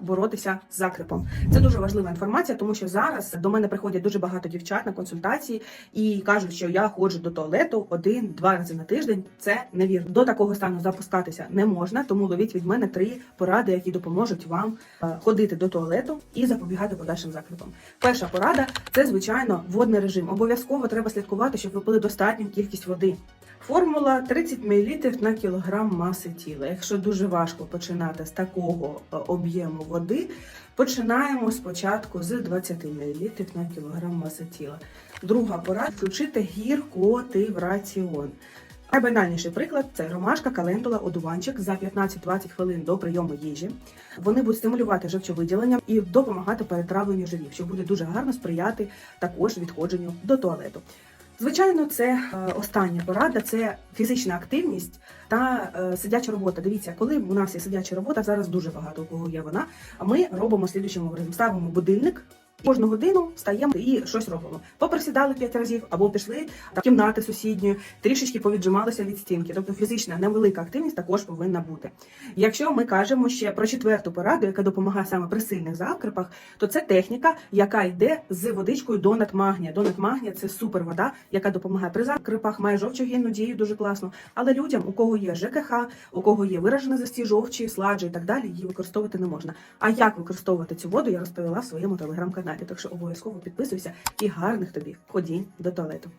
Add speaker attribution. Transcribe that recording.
Speaker 1: боротися з закрипом. Це дуже важлива інформація, тому що зараз до мене приходять дуже багато дівчат на консультації і кажуть, що я ходжу до туалету один-два рази на тиждень. Це невірно. До такого стану запускатися не можна, тому ловіть від мене три поради, які допоможуть вам е, ходити до туалету і запобігати подальшим закрипам. Перша порада це звичайно водний режим. Обов'язково треба слідкувати, щоб ви пили достатню кількість води. Формула 30 мл на кілограм маси тіла. Якщо дуже важко починати з такого е, об'єму води, починаємо спочатку з 20 мл на кілограм маси тіла. Друга порада включити гіркоти в раціон. Найбанальніший приклад це ромашка, календула, одуванчик за 15-20 хвилин до прийому їжі. Вони будуть стимулювати живчовиділення і допомагати перетравленню жирів, що буде дуже гарно сприяти також відходженню до туалету. Звичайно, це е, остання порада це фізична активність та е, сидяча робота. Дивіться, коли у нас є сидяча робота, зараз дуже багато у кого є вона. А ми робимо слідуючим образом: ставимо будильник. Кожну годину встаємо і щось робимо. Поприсідали п'ять разів або пішли до кімнати сусідньої, трішечки повіджималися від стінки. Тобто фізична невелика активність також повинна бути. Якщо ми кажемо ще про четверту пораду, яка допомагає саме при сильних закрипах, то це техніка, яка йде з водичкою до надмагнія. До надмагнія це супер вода, яка допомагає при закрипах, має жовчогінну дію дуже класно. Але людям, у кого є ЖКХ, у кого є виражений застій жовчі, сладжі і так далі, її використовувати не можна. А як використовувати цю воду, я розповіла в своєму телеграм-каналі. Так що обов'язково підписуйся і гарних тобі ходінь до туалету.